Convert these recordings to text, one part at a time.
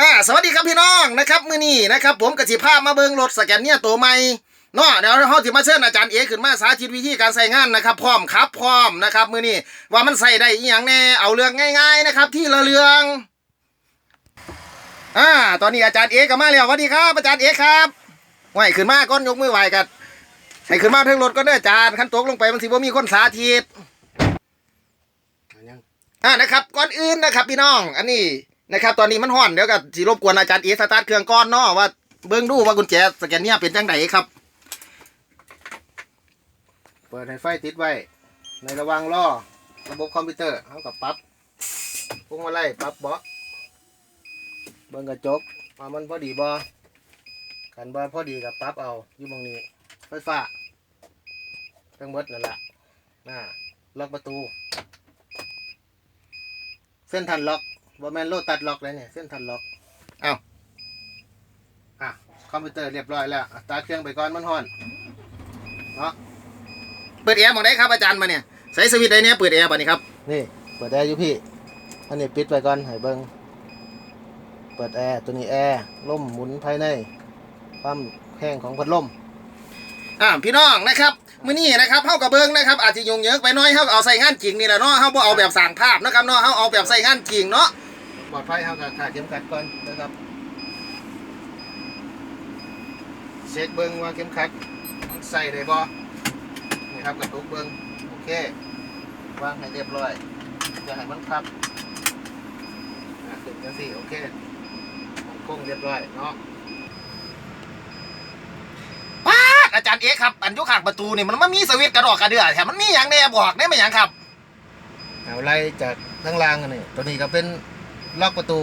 อ่าสวัสดีครับพี่น้องนะครับมื้อนี้นะครับ ผมกสิภาพมาเบิงรถสแกนเนี่ยตัวใหม่เนาะเดี๋ยวเฮาสิมาเชิญอาจารย์เอขึ้นมาสาธิตวิธีการใส่งานนะครับ พร้อมครับพร้อมนะครับ มื้อนี้ว่ามันใส่ได้อีหยังแน่เอาเรื่องง่าย ๆนะครับ ที่ละเรื่องอ่าตอนนี้อาจารย์เอก็มาแล้วสวัสดีครับอาจารย์เอครับไหวขึ้นมาก้อนยกมือไหวกันให้ขึ้นมาเทิงรถก็เด้ออาจารย์ขั้นตกลงไปมันสิบ่มีคนสาธิตอ่านะครับก่อนอื่นนะครับ พี่น้อง อันนี้ นะครับตอนนี้มันห่อนเดี๋ยวกับสิรบกวนอาจารย์เอสตาร์ทเครื่องก้อนเนาะว่าเบิ่งดูว่ากุญแจสแกนเนี่ยเป็นจังไดครับ เปิดให้ไฟติดไว้ ในระว่างรอระบบคอมพิวเตอร์เอากับปั๊บพวงมาลัยปรั๊บเบาะเบิ่งกระจกว่ามันพอดีบ่กันบ่พอดีกับปั๊บเอาอยู่ตรงนี้ไฟฟ้าทั้งหมดนั่นแหละน่าล็อกประตู เส้นทันล็อก บอแมนโลตัดล็อกเลยเนี่ยเส้นทันล็อกเอาอะคอมพิวเตอร์เรียบร้อยแล้วอะตาร์ทเครื่องไปก่อนมันห่อนเนาะเปิดแอร์หมองได้ครับอาจารย์มาเนี่ยใส่สวิตช์ได้เนี่ยเปิดแอร์ป่ะนี่ครับนี่เปิดแอร์อยู่พี่อันนี้ปิดไปก่อนให้เบิ้งเปิดแอร์ตัวนี้แอร์ลมหมุนภายในความแห้งของพัดลมอ่าพี่น้องนะครับมื้อนี้นะครับเฮากับเบิ้งนะครับอาจจะยุ่งเหยิงไปหน้อยเฮาก็เอาใส่งานจริงนี่แหละเนาะเฮาบ่เอาแบบสร้างภาพนะครับเนาะเฮาเอาแบบใส่งานจริงเนาะ ปลอดภัยเฮาก็ขาดเข็มขัดก่อนนะครับเช็คเบิ้งว่าเข็มขัดมันใส่ได้บ่นี่ครับกระตุกเบิ้งโอเควางให้เรียบร้อยอย่าให้มันพับอะขึ้นจังซี่โอเคมันคงเรียบร้อยเนาะป้าดอาจารย์เอ๊ครับ อันอยุข้างประตูนี่มันมันมีสวิตช์กระดอกกระเดือแถมมันมีอย่างแน่บอกได้ไหมอย่างครับ เอาไล่จากข้างล่างกันนี่ตัวนี้ก็เป็น ล็อกประตู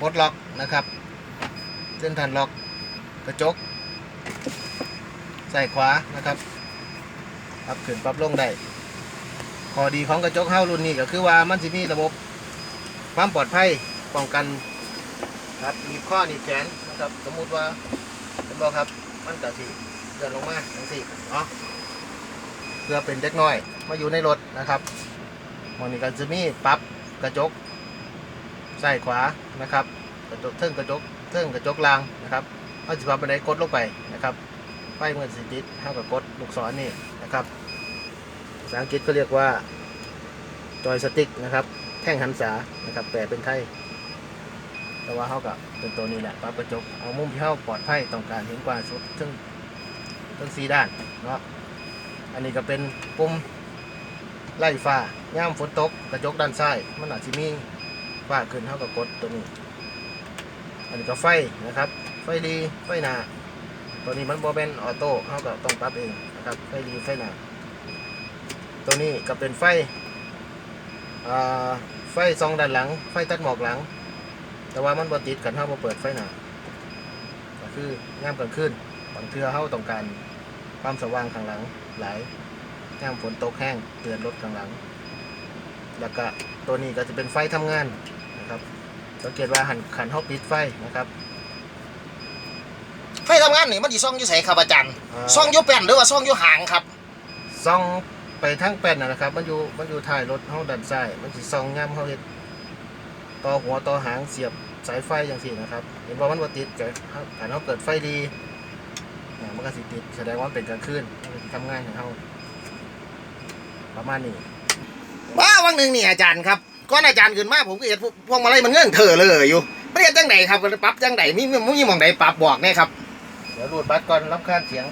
ปลดล็อกนะครับ เส้นทันล็อกกระจก ใส่ขวานะครับปรับขึ้นปรับลงได้ข้อดีของกระจกเฮ้ารุ่นนี้ก็คือว่ามันจะมีระบบความปลอดภัยป้องกันครับหนีข้อนีแขนนะครับสมมุติว่าเป็นบอครับมันกะสิเดินลงมาจังสิเนาะเพื่อเป็นเด็กน้อยมาอยู่ในรถนะครับมันนี้ก็จะมีปรับกระจก ใส่ขวานะครับกระจกเทิงกระจกเทิงกระจกลางนะครับเอาสิปรับไปไหนกดลงไปนะครับไฟเมื่อสิติดเท่ากับกดลูกศรนี่นะครับภาษาอังกฤษก็เรียกว่าจอยสติ๊กนะครับ แท่งหันษานะครับแปลเป็นไทยแต่ว่าเขากับเป็นตัวนี้แหละปรับกระจกเอามุมที่เขาปลอดภัยต้องการเห็นกว่าสุดทั้งทั้งสีด้านเนาะอันนี้ก็เป็นปุ่มไล่ฟ้าย่ามฝนตกกระจกด้านซ้ายมันอาจจะมี ฟ้าขึ้นเท่ากับกดตัวนี้ อันนี้ก็ไฟนะครับ ไฟดีไฟหนาตัวนี้มันโบเป็นออโต้เขาก็ต้องปรับเองนะครับ ไฟดีไฟหนาตัวนี้ก็เป็นไฟไฟซองด้านหลัง ไฟตัดหมอกหลัง แต่ว่ามันบ่ติดกันเฮาบ่เปิดไฟหนาก็คือยามกลางคืนบางเทือเฮาต้องการความสว่างข้างหลังหลายยามฝนตกแห้งเตือนรถข้างหลัง แล้วก็ตัวนี้ก็จะเป็นไฟทำงาน นะครับสังเกตว่าหันขันเฮาปิดไฟนะครับ ไฟทำงานนี่มันสิซ่องอยู่ไสครับอาจารย์อ่า ซ่องอยู่แป้นหรือว่าซ่องอยู่หางครับส่องไปทั้งแป้นนะนะครับ มันอยู่มันอยู่ท้ายรถเฮาด้านซ้ายมันสิส่องยามเฮาเฮ็ดต่อหัวต่อหางเสียบสายไฟจังซี่นะครับ เห็นว่ามันบ่ติดก็ถ้าเฮาเกิดไฟดีอ่ามันก็สิติดแสดงว่ามันเป็นกลางคืนมันก็สิทำงานของเฮาประมาณนี้ว้าวังหนึ่งนี่อาจารย์ครับ ก่อนอาจารย์ขึ้นมาผมก็เห็นพวกพวงมาลัยมันเงื่อนเถอเลยอยู่ไม่ได้จังไหนครับปรับจังไหนมีมีมีหมองไหนปรับบอกแน่ครับเดี๋ยวรูดบัตรก่อนรับคานเสียง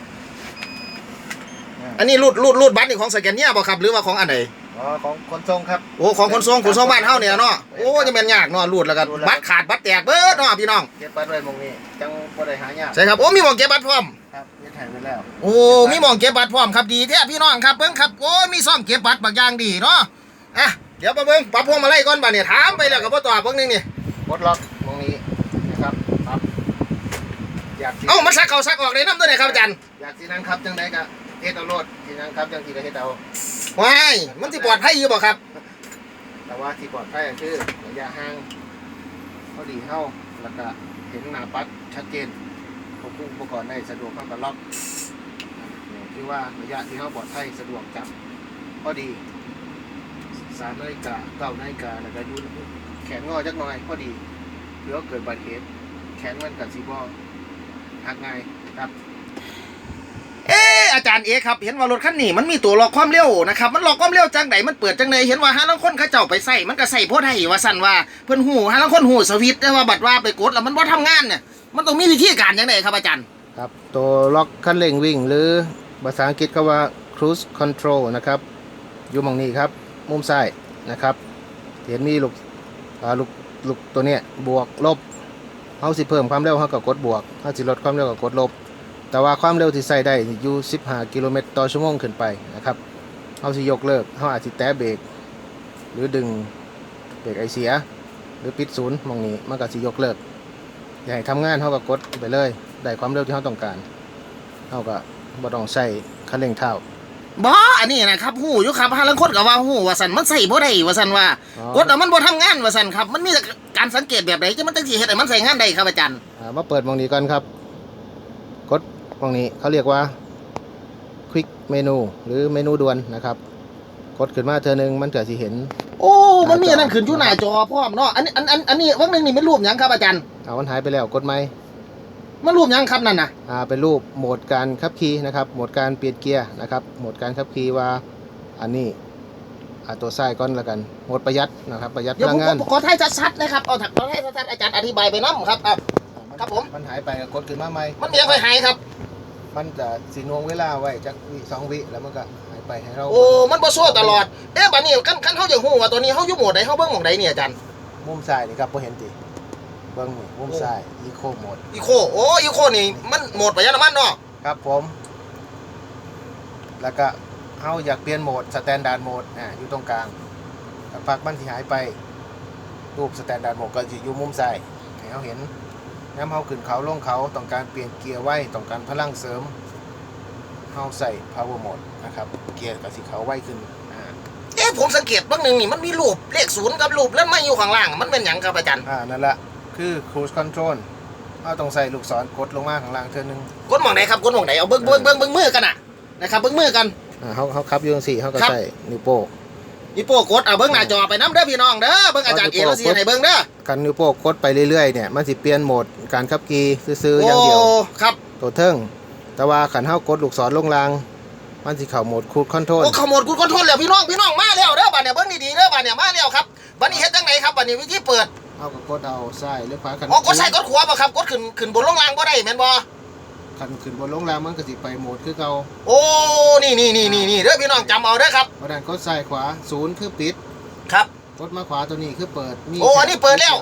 อันนี้รูดรูดรูดบัตรนี่ของสแกนเนี่ยบ่ครับหรือว่าของอันไหนอ๋อของคนทรงครับโอ้ของคนทรงคนทรงบ้านเฮาเนี่ยเนาะโอ้จะเป็นยากเนาะรูดแล้วก็บัตรขาดบัตรแตกเบิดเนาะพี่น้องเก็บบัตรไว้หมองนี้จังบ่ได้หายากใช่ครับโอ้มีหมองเก็บบัตรพร้อมครับเฮ็ดให้ไว้แล้วโอ้มีหมองเก็บบัตรพร้อมครับดีแท้พี่น้องครับเบิ่งครับโอ้มีซ่องเก็บบัตรบางอย่างดีเนาะอะ เดี๋ยวมาเบิ่งปรับพวงมาลัยก่อนบัดเนี่ยถามไปแล้วก็บ่ตอบเบิ่งนึงนี่กดล็อกหมองนี้นะครับครับอยากสิเอ้ามันซักเข้าซักออกได้นำตัวไหนครับอาจารย์อยากสินั่งครับจังไดก็เฮ็ดเอาโลดสินั่งครับจังสิก็เฮ็ดเอาว้ายมันสิปลอดภัยอยู่บ่ครับ แต่ว่าที่ปลอดภัยก็คือระยะห่างพอดีเฮาแล้วก็เห็นหน้าปัดชัดเจนควบคุมอุปกรณ์ได้สะดวกเข้ากับล็อกเนี่ยคือว่าระยะที่เฮาปลอดภัยสะดวกจับพอดี สามนาฬิกาเก้านาฬิกาแล้วก็อยุ่แขนงอจักหน่อยพอดีหรือว่าเกิดอุบัติเหตุแข็งมันกับซีบอหักง่ายครับ เอออาจารย์เอครับ เห็นว่ารถคันนี้มันมีตัวล็อกความเร็วนะครับมันล็อกความเร็วจังไหนมันเปิดจังไหนเห็นว่าห้าลังคนเขาเจ้าไปใส่มันก็ใส่โพดให้ว่าสั่นว่าเพิ่นหูห้าลังคนหูสวิตช์แต่ว่าบัดว่าไปกดแล้วมันบ่ทำงานเนี่ยมันต้องมีวิธีการจังไดครับอาจารย์ ครับตัวล็อกคันเร่งวิ่งหรือภาษาอังกฤษก็ว่า cruise control นะครับ อยู่หมองนี้ครับ มุมซ้ายนะครับ เห็นมีลูกลูกลูกตัวเนี้ยบวกลบเขาสิเพิ่มความเร็วเขาก็กดบวกเขาสิลดความเร็วก็กดลบ แต่ว่าความเร็วที่ใส่ได้อยู่ 15 กิโลเมตรต่อชั่วโมงขึ้นไปนะครับเขาสิยกเลิกเขาอาจสิแตะเบรกหรือดึงเบรกไอเสีย หรือปิดศูนย์มองนี้มันก็สิยกเลิกอยากให้ทำงานเขาก็กดไปเลยได้ความเร็วที่เขาต้องการเขาก็บ่ต้องใส่คันเร่งเท้า บ่อันนี้นะครับหูอยู่ครับห้าลังคนก็ว่าหูว่าสั่นมันใส่บ่ได้ว่าสั่นว่าอ๋อ กดแล้วมันบ่ทำงานว่าสั่นครับ มันมีการสังเกตแบบไหนที่มันจังสิเฮ็ดให้มันใส่งานได้ครับอาจารย์ อ่ามาเปิดหมองนี้ก่อนครับ กดหมองนี้เขาเรียกว่า Quick Menu หรือเมนูด่วนนะครับ กดขึ้นมาเธอหนึงมันก็สิเห็น โอ้ มันมีอันนั้นขึ้นอยู่หน้าจอพร้อมเนาะ อันนี้อันอันอันนี้วันหนึงนี่มันรูปหยังครับอาจารย์ เอามันหายไปแล้วกดไหม มันรูปหยังครับนั่นน่ะอ่าเป็นรูปโหมดการขับขี่นะครับโหมดการเปลี่ยนเกียร์นะครับโหมดการขับขี่ว่าอันนี้อ่าตัวซ้ายก่อนละกันโหมดประหยัดนะครับประหยัดพเดี๋ยวลัผงมงานขอขอถ่ายชัดๆนะครับเอาถักขอถ่ายชัดๆอาจารย์อธิบายไปน้ำครับอะ ครับผม มันหายไปก็กดขึ้นมาใหม่มันเมียค่อยหายครับ มันจะสีนวงเวลาไว้จักวิสองวิแล้วมันก็หายไปให้เราโอ้มันบ่โซ่ตลอดเอ๊ะบัดนี้คันคันเฮาอยากฮู้ว่าตัวนี้เฮาอยู่โหมดใดเฮาเบิ่งหม่องใดเนี่ยอาจารย์ มุมซ้ายนี่ครับพอเห็นติเบิ้งนี่มุมซ้ายอีโคโหมด อีโค โอ้อีโคนี่มันโหมดประหยัดน้ำมันเนาะครับผม แล้วก็เฮาอยากเปลี่ยนโหมดสแตนดาร์ดโหมดอ่าอยู่ตรงกลางสักพักมันสิหายไปรูปสแตนดาร์ดโหมดก็สิอยู่มุมซ้ายให้เฮาเห็นน้ำเฮาขึ้นเขาลงเขาต้องการเปลี่ยนเกียร์ไว้ต้องการพลังเสริมเฮาใส่ power mode นะครับ เกียร์ก็สิเขาไวขึ้นอ่าเอ๊ะผมสังเกตเบางหนึงนี่มันมีรูปเลขศูนย์กับรูปแล้วไม่อยู่ข้างล่าง มันเป็นหยังครับอาจารย์อ่านั่นแหละ คือ cruise control เราต้องใส่ลูกศรกดลงมาข้างล่างเท่านึงกดหม่องใดครับกดหม่องใดเอาเบิ่งเบิ่งเบิ่งเบิ่งมือกันน่ะนะครับเบิ่งมือกัน อ่าเขาเขาขับอยู่จังสี่เขาก็ครับ ใส่นิ้วโป้งอีโป้กดเอาเบิ่งหน้าจอไปนํเด้อพี่น้องเด้อเบิ่งอาจารย์เอแล้วสิให้เบิ่งเด้อกันนิ้วโป้งกดไปเรื่อยๆเนี่ยมันสิเปลี่ยนโหมดการขับขี่ซื้อๆอย่างเดียว โอ้ครับตัวเทิงแต่ว่าขันเฮากดลูกศรลงล่าง มันสิเข้าโหมด cruise control โอ้ขโมยกูคอนโทรลแล้วพี่น้องพี่น้องมาแล้วเด้อบัดเนี่ยเบิ่งดีๆเด้อบัดเนี่ยมาแล้วครับบัดนี้เฮ็ดจังไดครับบัดนี้วิธีเปิด เฮาก็กดเอาซ้ายหรือขวาคันอ๋อกดใส่กดขวาบ่ครับกดขึ้นขึ้นบนลงล่างบ่ได้แม่นบ่คันขึ้นบนลงล่างมันก็สิไปโหมดคือเก่าโอ้นี่นี่นี่นี่นี่เด้อพี่น้องจำเอาเด้อครับเพราะนั้นกดซ้ายขวาศูนย์คือปิดครับกดมาขวาตัวนี้คือเปิดมีโอ้อันนี้เปิดแล้ว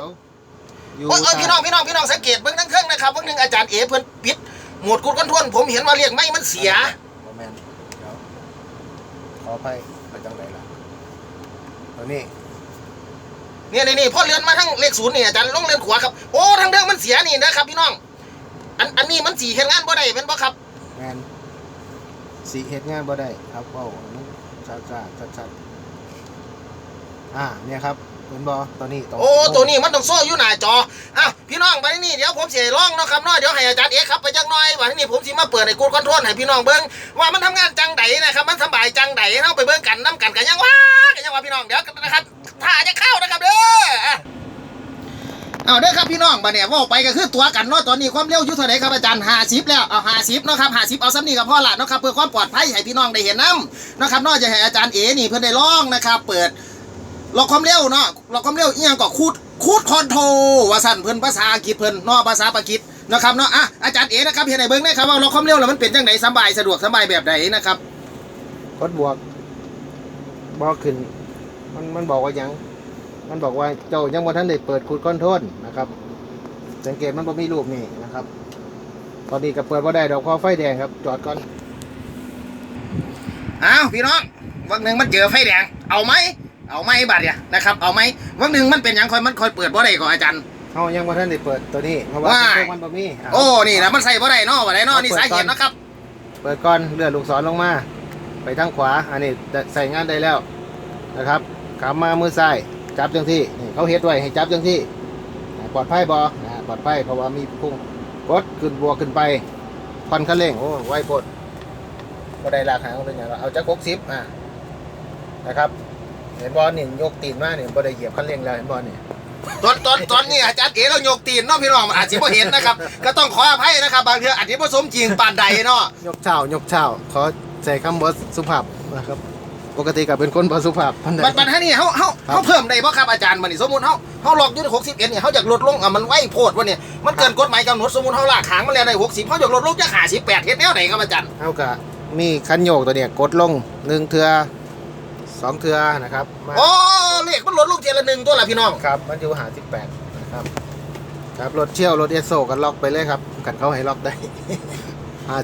อยู่โอ้ยเอ้ยพี่น้องพี่น้องพี่น้องสังเกตเบิ่งทั้งเครื่องนะครับเบิ่งหนึงอาจารย์เอเพิ่นปิดโหมดกูคอนโทรลผมเห็นว่าเรียกไม่มันเสียบ่แม่นเดี๋ยวขอไปไปจังไหนล่ะตัวนี้ เนี่ยนี่นี่พอเลื่อนมาทั้งเลขศูนย์นี่อาจารย์ลงเลื่อนขวาครับโอ้ทางเดิมมันเสียนี่นะครับพี่น้อง อันอันนี้มันสีเฮ็ดงานบ่ได้แม่นบ่ครับแมนสีเฮ็ดงานบ่ได้ครับเว้าชัดชัดชัดชัดอ่าเนี่ยครับเห็นบ่ตัวนี้โอ้ตัวนี้มันต้องโซ่อยู่หน้าจออ้าวพี่น้องไปนี่เดี๋ยวผมสิให้ลองเนาะครับเนาะเดี๋ยวให้อาจารย์เอกครับไปจักหน่อยว่าที่นี่ผมสิมาเปิดในกูดคอนโทรลให้พี่น้องเบิ่งว่ามันทำงานจังไดนะครับมันสบายจังไดเฮาไปเบิ่งกันนํกันกันยังว่ากันยังว่าพี่น้องเดี๋ยวนะครับถ้าจะเข้านะครับเด้ออะ เอาเด้อครับพี่น้องบัดเนี่ยว่าไปก็คือตัวกันเนาะตอนนี้ความเร็วอยู่เท่าไหร่ครับอาจารย์50แล้วเอา50เนาะครับ50เอาซ้ำนี่กับพ่อละเนาะครับเพื่อความปลอดภัยให้พี่น้องได้เห็นนํนะครับนาะจะให้อาจารย์เอนี่เพิ่อนได้ลองนะครับเปิดล็อกความเร็วเนาะล็อกความเร็วอีหยังก็คูดคูดคอนโทรว่าสั่นเพิ่อนภาษาอังกฤษเพิ่อนนาะภาษาปากีสนะครับเนาะอะอาจารย์เอนะครับเห็นไหนเบิ่งได้ครับว่าล็อกความเร็วแล้วมันเป็นจังไดสบายสะดวกสบายแบบใดนนะครับกดบวกบ่ขึ้นมันมันบอกว่ายัง มันบอกว่าเจ้ายังบ่ทันได้เปิดคูดคอนโทรลนะครับ สังเกตมันบ่มีรูปนี่นะครับ ตอนนี้ก็เปิดบ่ได้ดอกเพราะไฟแดงครับ จอดก่อนอ้าวพี่น้องวันหนึ่งมันเจอไฟแดง เอาไหมเอาไหมบัดเนี่ยนะครับ เอาไหมวันหนึ่งมันเป็นหยังคอยมันคอยเปิดบ่ได้ก่อนอาจารย์เฮายังบ่ทันได้เปิดตัวนี้เพราะว่าว้ายเครื่องมันบ่มีะโอ้นี่นะมันใส่บ่ได้เนาะบ่ได้เนาะนี่สาเหตุนะครับ เปิดก่อนเลื่อนลูกศรลงมาไปทางขวา อันนี้ใส่งานได้แล้วนะครับขามามือซ้าย จับจังที่นี่เขาเฮ็ดไว้ให้จับจังที่อ่าปลอดภัยบ่อ่าปลอดภัยเพราะว่ามีพุ่งกดขึ้นบวกขึ้นไปคันคันเร่งโอ้ไวโพดบ่ได้ลากหางเป็นอย่างเอาจัก60อ่านะครับ เห็นบ่นี่ยกตีนมานี่บ่ได้เหยียบคันเร่งแล้วเห็นบ่นี่ตอนตอนตอนนี้อาจารย์เอ๋เรายกตีนเนาะพี่น้องอาจจะไม่เห็นนะครับ ก็ต้องขออภัยนะครับ บางทีอาจจะผสมจริงปานใดเนาะยกเช้ายกเช้าขอใส่คำว่าสุภาพนะครับ ปกติก็เป็นคนบ่สุภาพปานใด บัดบัดท่านี่เขาเขาครับเขาเพิ่มได้บ่ครับอาจารย์มันนี่สมมุติเขาเขาล็อกอยู่ที่หกสิบเอ็ดเนี่ยเขาอยากลดลงอะมันไว้โพดวะเนี่ยมันเกินกฎหมายกำหนดสมมุติเขาลากหางมาแล้วในหกสิบเขาอยากลดลงจะขาสิบแปดเฮ็ดแนวไหนครับอาจารย์เฮาก็มีคันโยกตัวเนี้ยกดลงหนึ่งเทือสองเทือนะครับมาอ๋อเลขมันลดลงเทียละหนึ่งตัวละพี่น้อง ครับมันอยู่หา18นะครับครับรถเชี่ยวรถเอสโซกันล็อกไปเลยครับกันเขาให้ล็อกได้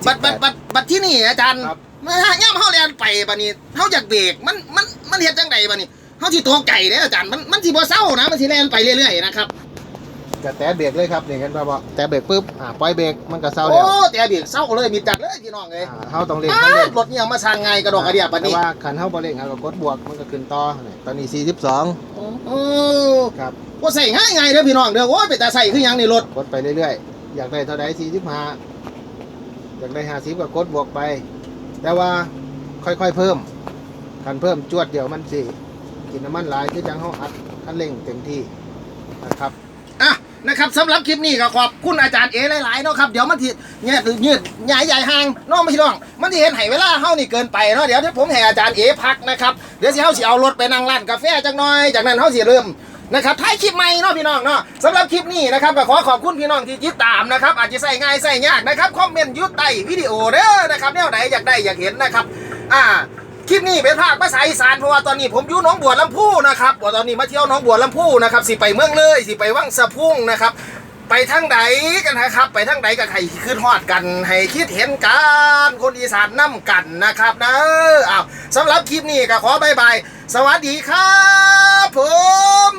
บัดบัด58บัดบัดที่นี่อาจารย์ครับเมื่อย่ามเขาแลนไปบัดนี้เขาอยากเบรกมันมันมันเฮ็ดจังไดบัดนี้เขาสิตัวไก่เด้ออาจารย์มันมันสิบ่เศร้านะมันสิแล่นไปเรื่อยๆนะครับจะแตะเบรกเลยครับนี่กันป่ะบ่แตะเบรกปุ๊บอ่าปล่อยเบรกมันก็เศร้าโอ้แล้วแต่เบรกเศร้าเลยมีจัดเลยพี่น้องเอ้ยอ่าเฮาต้องเร่งคันเร่งรถเนี่ยมาสร้างไงกระดอกกระเดียบบัดแต่นี้ว่าคันเฮาบ่เร่งเฮาก็กดบวกมันก็ขึ้นต่อนี่ตอนนี้โอ้42ครับ ว่าใส่ง่ายไงเด้อพี่น้องเด้อโอ้ยไปแต่ใส่คือหยังในรถ กดไปเรื่อยๆ อยากได้เท่าใด45 อยากได้50ก็กดบวกไป แต่ว่าค่อยๆเพิ่มคันเพิ่มจวดเดียวมันสิกินน้ำมันหลายคือจังเฮาอัดคันเร่งเต็มที่นะครับอะนะครับสำหรับคลิปนี้ก็ขอบคุณอาจารย์เอหลายๆเนาะครับเดี๋ยวมันทีเนี่ยหรือยืดใหญ่ใหญ่ห่างน้องไม่ใช่น้องมันที่เห็นไห้เวลาเฮานี่เกินไปเนาะเดี๋ยวที่ผมให้อาจารย์เอพักนะครับเดี๋ยวสิเฮาสิเอารถไปนั่งร้านกาแฟจักหน่อยจากนั้นเฮาสิเริ่ม นะครับท้ายคลิปใหม่เนาะพี่น้องเนาะสำหรับคลิปนี้นะครับก็ขอขอบคุณพี่น้องที่ติดตามนะครับอาจจะใส่ง่ายใส่ยากนะครับคอมเมนต์ยุดใต้วิดีโอเด้อนะครับแนวไหนอยากได้อยากเห็นนะครับอ่าคลิปนี้เป็นภาคภาษาอีสานเพราะว่าตอนนี้ผมอยู่หนองบัวลำพูนะครับว่าตอนนี้มาเที่ยวหนองบัวลำพูนะครับสิไปเมืองเลยสิไปวังสะพุ่งนะครับไปทางใดกันนะครับ ไปทางใดกับใครขึ้นฮอดกันให้คิดเห็นกันคนอีสานนํกันนะครับนะอ้าวสำหรับคลิปนี้ก็ขอบายบาย สวัสดีครับผม